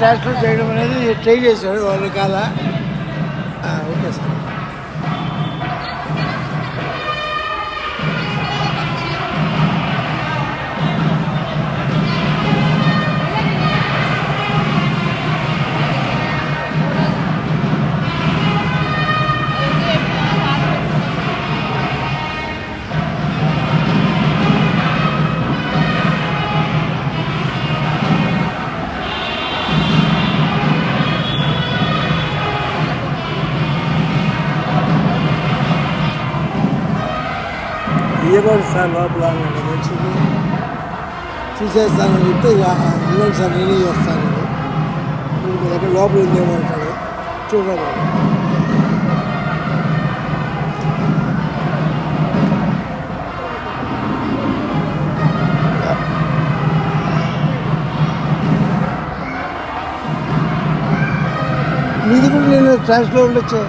Transfer చేయడం అనేది try చేశాడు వాళ్ళు కాల. లోపల చెప్తే ఇక ఇవ్వండి సార్ నేనే చేస్తాను మీ దగ్గర లోపల చూడాలి మీది కూడా నేను ట్రాష్లో ఉండొచ్చే?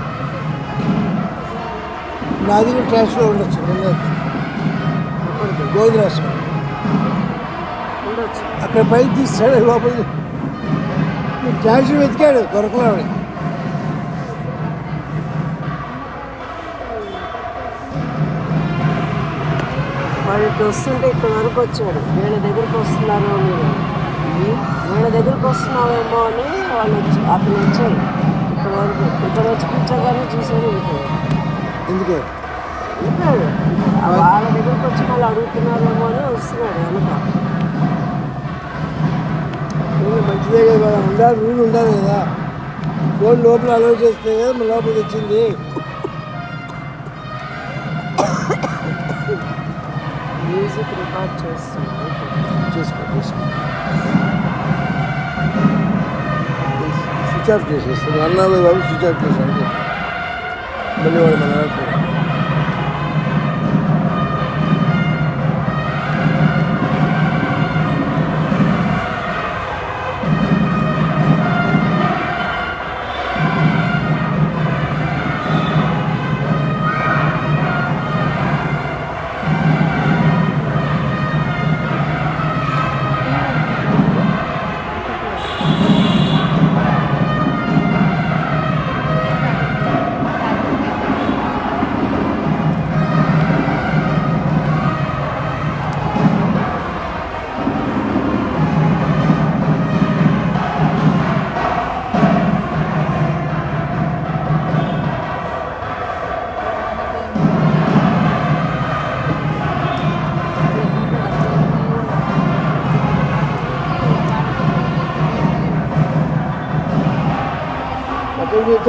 నాది కూడా ట్రాష్లో ఉండొచ్చు ఉండొచ్చు. అక్కడ పైకి తీస్తాడు లోపల ట్యాక్సీ వెతికాడు దొరకలేడు వాడు ఇటు వస్తుంటే ఇక్కడ వరకు వచ్చాడు. వీళ్ళ దగ్గరికి వస్తున్నారో మీరు వీళ్ళ దగ్గరికి వస్తున్నావేమో అని వాళ్ళు వచ్చి అతను వచ్చాడు. ఇక్కడ వరకు ఇక్కడ వచ్చి కూర్చోగానే చూసాడు ఎందుకు? ఆ వాళ్ళ దగ్గరికి వచ్చి వాళ్ళు అడుగుతున్నారేమో అని వస్తున్నాడు వెనక. మంచిదే కదా ఉండాలి రూల్ ఉండాలి కదా. ఫోన్ లోపల అలౌ చేస్తే కదా మన లోపలికి వచ్చింది. మ్యూజిక్ రికార్డ్ చేస్తున్నాడు. చూసుకో చూసుకో. స్విచ్ ఆఫ్ చేసేస్తాడు అన్నాడు బాబు స్విచ్ ఆఫ్ చెప్పు. మళ్ళీ వాడు మన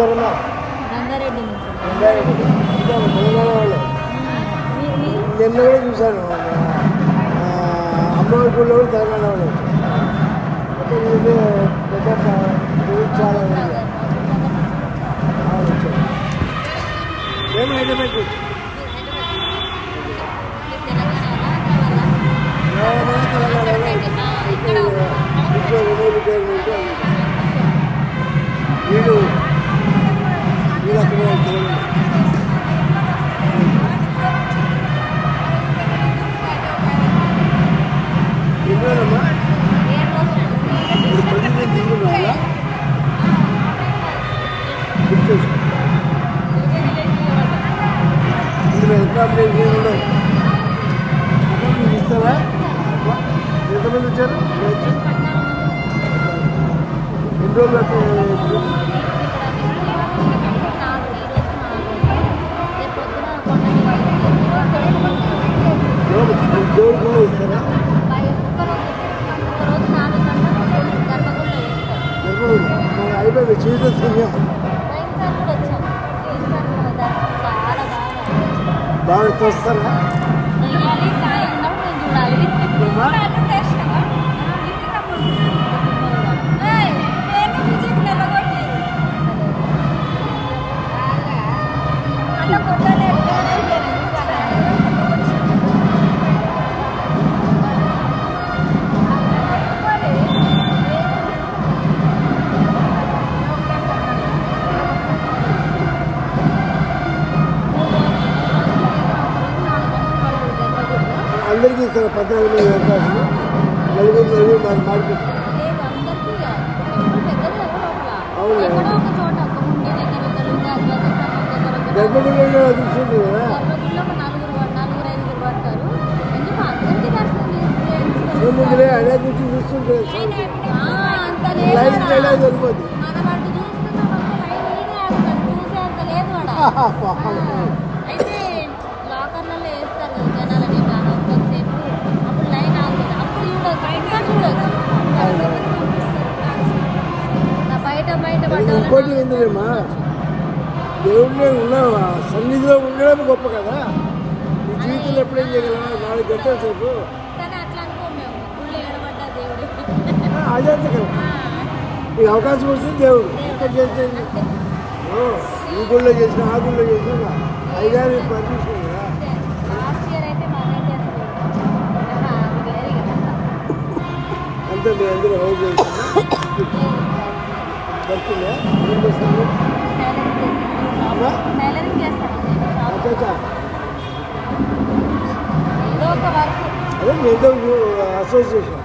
వచ్చారన్నా రంగారెడ్డి రంగారెడ్డి. ఇంకా తెలంగాణ వాళ్ళు. నిన్న కూడా చూశాను. అమ్మవారి గుడిలో కూడా తెలంగాణ వాళ్ళు. పెద్ద చాలా. ఏం హైదరాబాద్ తెలంగాణ. వీళ్ళు. ఎంతమంది వచ్చారు ఎన్ని రోజులు 또 썰어. ఆడ. అయితే లాకర్లలో వేస్తారు కదా జనాలని బాగా కొంతసేపు అప్పుడు లైన్ ఆగుతుంది. అప్పుడు ఇంకా చూడొచ్చు నా బయట బయట ఇంకోటి ఏంటమ్మా దేవుడిని ఉన్నావు సన్నిధిలో ఉండడం గొప్ప కదా. ఈ జీవితంలో ఎప్పుడేం చేయగలమా నాలుగు గంటల సేపు? అదే అంతే కదా. నీకు అవకాశం వస్తుంది దేవుడు. ఇక్కడ చేసేది ఈ గుళ్ళో చేసిన ఆ గుళ్ళో చేసిన. అయ్యారు పర్మిషన్ కదా. అంతే మీ అందరూ హౌస్ చేస్తున్నా దొరుకుతుందా ఏం చేస్తాను. ఏదో అదే అసోసియేషన్.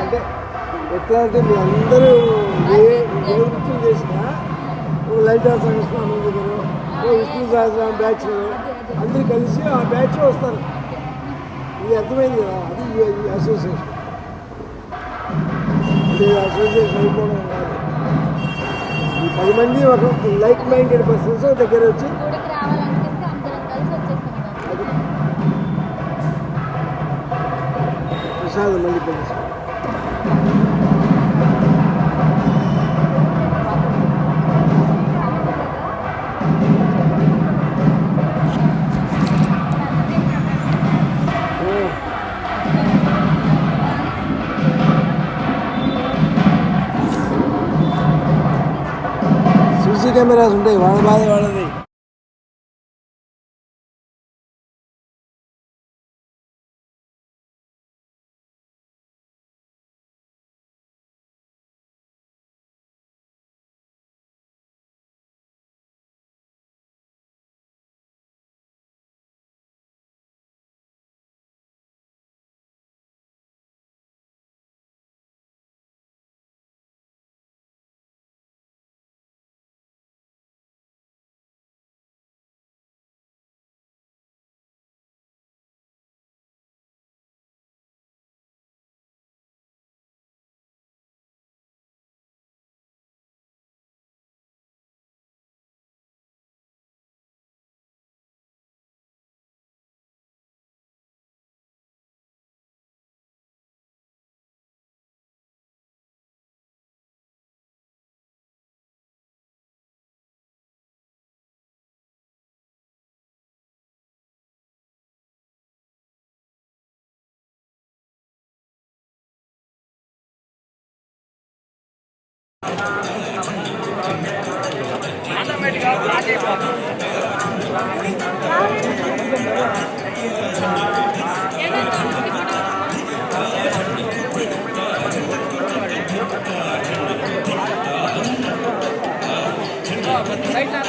అంటే ఎట్లా అంటే మీ అందరూ ఏ ఏ వృత్తులు చేసినా ఓ లైట్ హౌస్ సంఘం దగ్గర ఓ విష్ణు సహస్రం బ్యాచ్ అందరూ కలిసి ఆ బ్యాచ్ వస్తారు ఇది అర్థమైంది కదా అది ఈ- అసోసియేషన్ అంటే అసోసియేషన్ అయిపోవడం కాదు ఈ పది మంది ఒక లైక్ మైండెడ్ పర్సన్స్ దగ్గర వచ్చి ప్రసాదం మళ్ళీ తెలుసు సీసీ కెమెరాస్ ఉంటాయి వాళ్ళ బాధ వాళ్ళది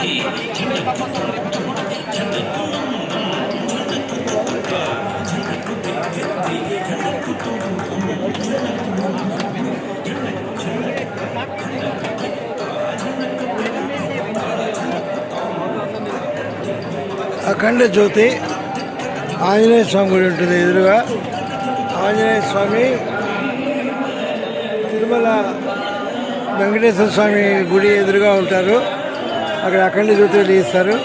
이 అఖండ జ్యోతి ఆంజనేయ స్వామి గుడి ఉంటుంది ఎదురుగా. ఆంజనేయ స్వామి తిరుమల వెంకటేశ్వర స్వామి గుడి ఎదురుగా ఉంటారు. అక్కడ అఖండ జ్యోతి వెలిగిస్తారు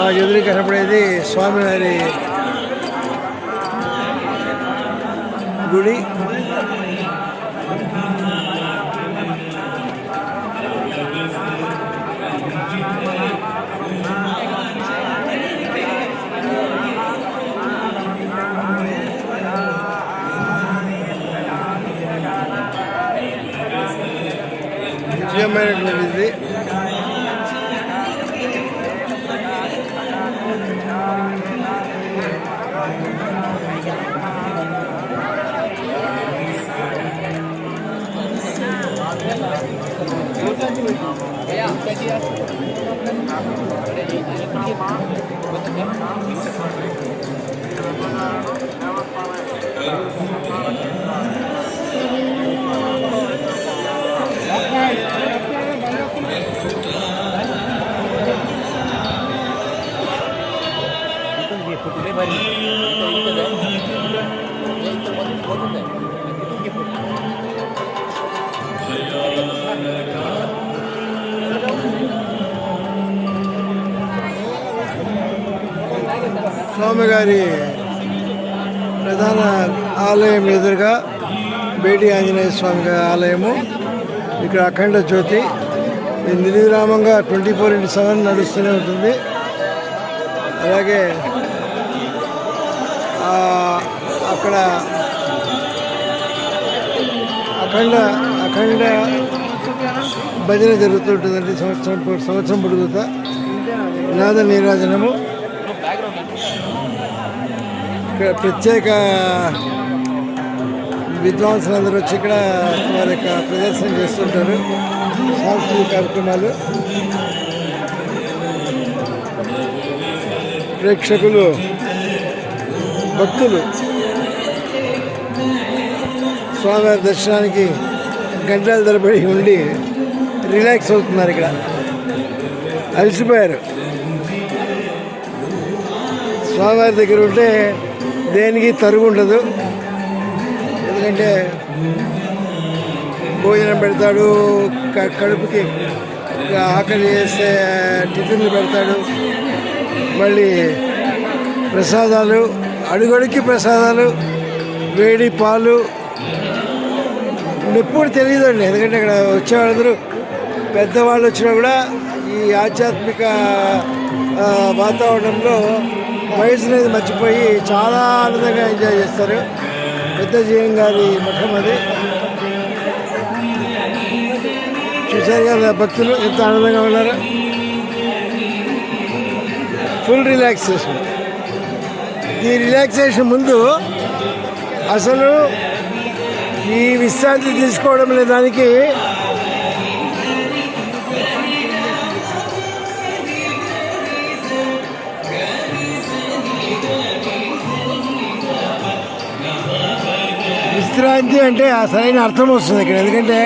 ఆ ఎదురు కనపడేది స్వామివారి గుడి. happened. స్వామిగారి ప్రధాన ఆలయం ఎదురుగా బేడి ఆంజనేయ స్వామి ఆలయము. ఇక్కడ అఖండ జ్యోతి. నిర్విరామంగా ట్వంటీ ఫోర్ ఇంటూ సెవెన్ నడుస్తూనే ఉంటుంది. అలాగే అక్కడ అఖండ అఖండ భజన జరుగుతుంటుందండి సంవత్సరం సంవత్సరం పొడుగుతా. నాద నీరాజనము. ఇక్కడ ప్రత్యేక విద్వాంసులందరూ వచ్చి ఇక్కడ వారి యొక్క ప్రదర్శన చేస్తుంటారు. సాంస్కృతిక కార్యక్రమాలు. ప్రేక్షకులు భక్తులు స్వామివారి దర్శనానికి గంటల తరబడి ఉండి రిలాక్స్ అవుతున్నారు ఇక్కడ. అలసిపోయారు. స్వామివారి దగ్గర ఉంటే దేనికి తరుగు ఉండదు. ఎందుకంటే భోజనం పెడతాడు క- కడుపుకి ఆకలి చేసే టిఫిన్లు పెడతాడు. మళ్ళీ ప్రసాదాలు అడుగడుక్కి ప్రసాదాలు వేడి పాలు. ఎప్పుడు తెలియదండి. ఎందుకంటే ఇక్కడ వచ్చేవాళ్ళందరూ పెద్దవాళ్ళు వచ్చినా కూడా ఈ ఆధ్యాత్మిక వాతావరణంలో వయసు అనేది మర్చిపోయి చాలా ఆనందంగా ఎంజాయ్ చేస్తారు. పెద్ద జీవం గారి మఠం అది. చూశారు కదా భక్తులు ఎంత ఆనందంగా ఉన్నారు. ఫుల్ రిలాక్సేషన్ ఈ రిలాక్సేషన్ ముందు అసలు ఈ విశ్రాంతి తీసుకోవడం దానికి విశ్రాంతి అంటే ఆ సరైన అర్థం వస్తుంది ఇక్కడ. ఎందుకంటే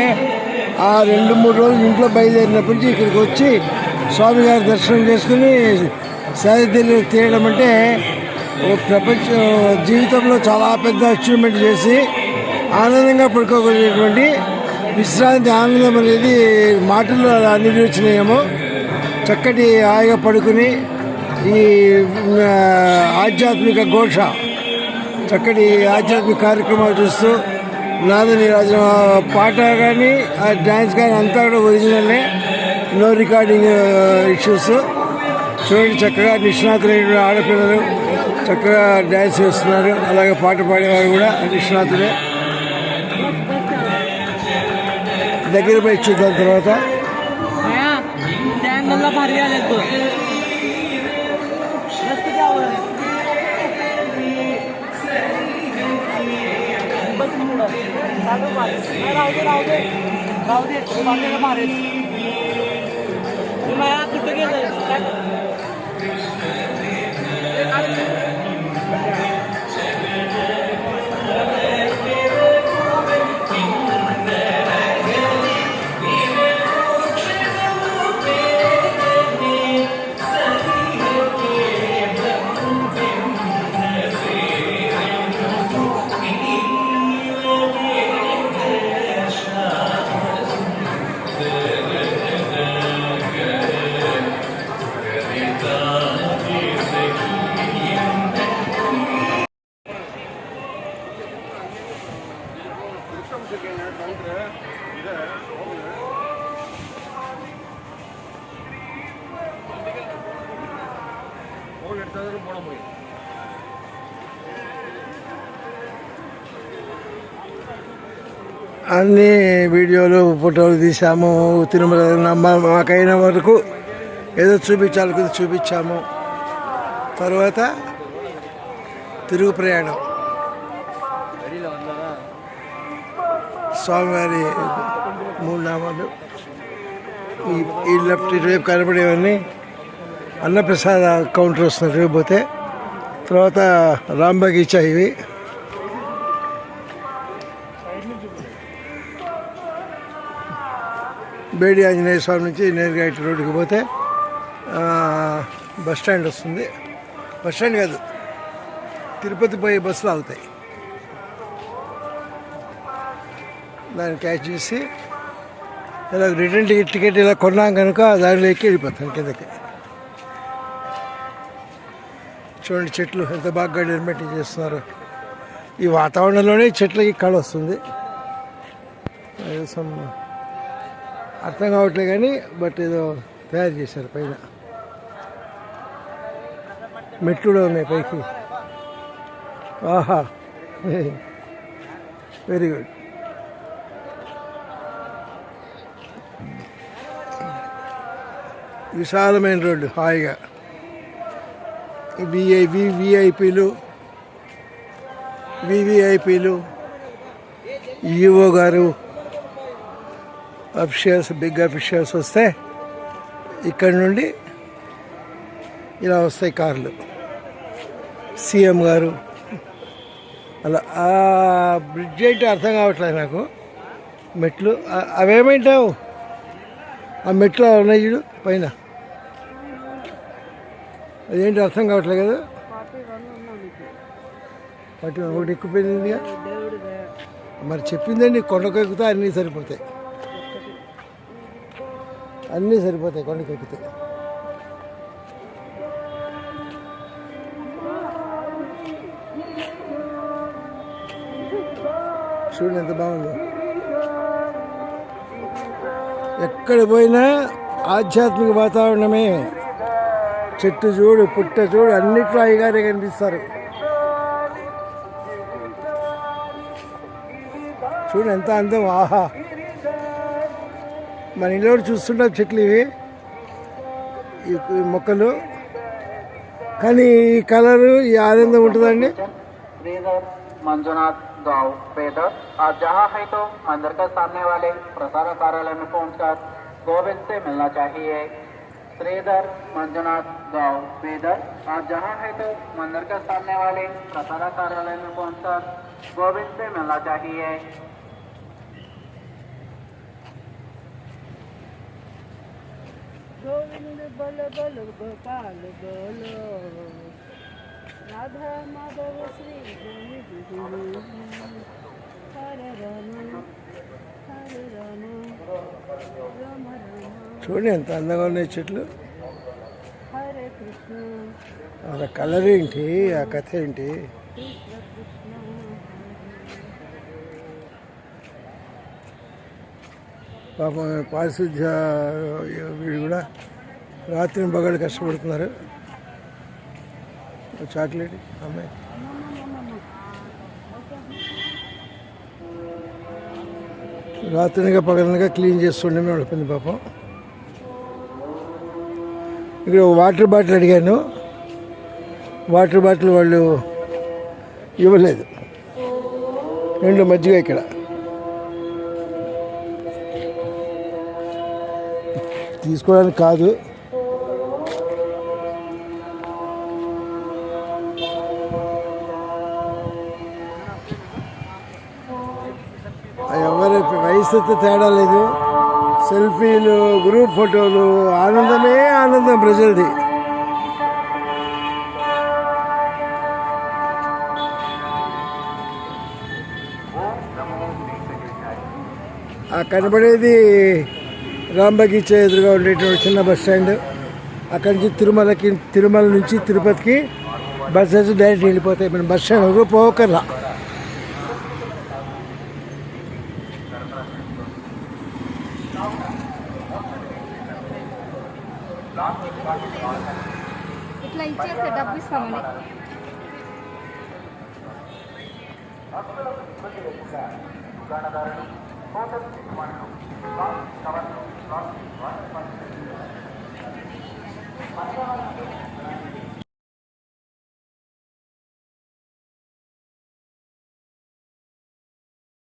ఆ రెండు మూడు రోజులు ఇంట్లో బయలుదేరినప్పటి నుంచి ఇక్కడికి వచ్చి స్వామి గారి దర్శనం చేసుకుని సరిదిల్లు తీయడం అంటే ప్రపంచ జీవితంలో చాలా పెద్ద అచీవ్మెంట్ చేసి ఆనందంగా పడుకోగలిగేటువంటి విశ్రాంతి ఆనందం అనేది మాటల్లో నిర్వచనీయము చక్కటి హాయిగా పడుకుని ఈ ఆధ్యాత్మిక ఘోష చక్కటి ఆధ్యాత్మిక కార్యక్రమాలు చూస్తూ నాదని రాజు పాట కానీ ఆ డ్యాన్స్ కానీ అంతా కూడా ఒరిజినల్లే నో రికార్డింగ్ ఇష్యూస్ చూడండి చక్కగా నిష్ణాతులైన ఆడపిల్లలు చక్కగా డ్యాన్స్ చేస్తున్నారు. అలాగే పాట పాడేవారు కూడా నిష్ణాతులే. దగ్గర పోయి చూద్దాం తర్వాత. राहू दे राहू दे. राहू दे ಅವ್ರು అన్ని వీడియోలు ఫోటోలు తీసాము తిరుమల మాకైన వరకు ఏదో చూపించాలి చూపించాము. తర్వాత తిరుగు ప్రయాణం స్వామివారి మూడు నామాలు. ఈ లెఫ్ట్ ఇటువైపు కనబడేవన్నీ అన్నప్రసాద కౌంటర్ వస్తుంది రేపు పోతే. తర్వాత రామ్ బగీచా ఇవి. బేడి ఆంజనేయ స్వామి నుంచి నేరుగా ఇటు రోడ్డుకి పోతే బస్ స్టాండ్ వస్తుంది. బస్ స్టాండ్ కాదు తిరుపతి పోయే బస్సులు ఆగుతాయి. దాన్ని క్యాచ్ చేసి ఇలా రిటర్న్ టికెట్ టికెట్ ఇలా కొన్నాం కనుక దానిలో ఎక్కి వెళ్ళిపోతాను కిందకి. చూడండి చెట్లు ఎంత బాగా గడ్డి మెయింటైన్ చేస్తున్నారు. ఈ వాతావరణంలోనే చెట్లకి కళ వస్తుంది. అర్థం కావట్లే కానీ బట్ ఏదో తయారు చేశారు పైన. మెట్లు ఉన్నాయి పైకి. ఆహా. వెరీ గుడ్ విశాలమైన రోడ్డు హాయిగా. విఐవి విఐపీలు వివిఐపీలు ఈఓ గారు అఫిషియల్స్ బిగ్ అఫిషియల్స్ వస్తే ఇక్కడ నుండి ఇలా వస్తాయి కార్లు. సీఎం గారు అలా ఆ బ్రిడ్జ్ ఏంటి అర్థం కావట్లేదు నాకు. మెట్లు అవేమంటావు అవేమేంటావు ఆ మెట్లు ఉన్నాయి చూడు పైన. అదేంటి అర్థం కావట్లేదు కదా? వాటి ఒకటి ఎక్కుపోయిందిగా దేవుడిదే. మరి చెప్పిందండి కొండకు ఎక్కితే అన్నీ సరిపోతాయి. అన్నీ సరిపోతాయి కొండకు ఎక్కితే చూడండి ఎంత బాగుంది. ఎక్కడ పోయినా ఆధ్యాత్మిక వాతావరణమే. చెట్టు చూడు పుట్ట చూడు అన్నిట్లో అయ్యగారే కనిపిస్తారు చూడు ఎంత అందం ఆహా మన ఇంట్లో కూడా చూస్తుంటాం చెట్లు ఇవి ఈ ఈ మొక్కలు కానీ ఈ కలరు ఈ ఆనందం ఉంటుందండి श्रीधर मंजुनाथ गांव पेदर आप जहाँ है तो मंदिर के सामने वाले प्रसारक कार्यालय में पहुंचकर गोविंद से मिलना चाहिए श्रीधर मंजुनाथ गाँव बेदर आप जहाँ है तो मंदिर के सामने वाले कसारा कार्यालय में पहुंचकर गोविंद से मिलना चाहिए। गोविंद बल बल, गोपाल, बोलो। राधा माधव, श्री गोविंद। हरे చూడండి ఎంత అందంగా ఉన్నాయి చెట్లు. ఆ కలర్ ఏంటి? ఆ కథ ఏంటి? పాపం పారిశుద్ధ్య వీడు కూడా రాత్రి పగలు కష్టపడుతున్నారు. చాక్లెట్ అమ్మాయి. రాత్రినిగా పగలనగా క్లీన్ చేస్తుండే నడిపింది పాపం. ఇక్కడ వాటర్ బాటిల్ అడిగాను. వాటర్ బాటిల్ వాళ్ళు ఇవ్వలేదు. రెండు మజ్జిగ ఇక్కడ. తీసుకోవడానికి కాదు. ఎవరి వయసుతో తేడా లేదు. సెల్ఫీలు గ్రూప్ ఫోటోలు ఆనందమే ఆనందం ప్రజలది. ఆ కనబడేది రాంబగీచా ఎదురుగా ఉండేటువంటి చిన్న బస్ స్టాండ్. అక్కడి నుంచి తిరుమలకి తిరుమల నుంచి తిరుపతికి బస్సెస్ డైరెక్ట్ వెళ్ళిపోతాయి. మనం బస్ స్టాండ్ పోకర్లా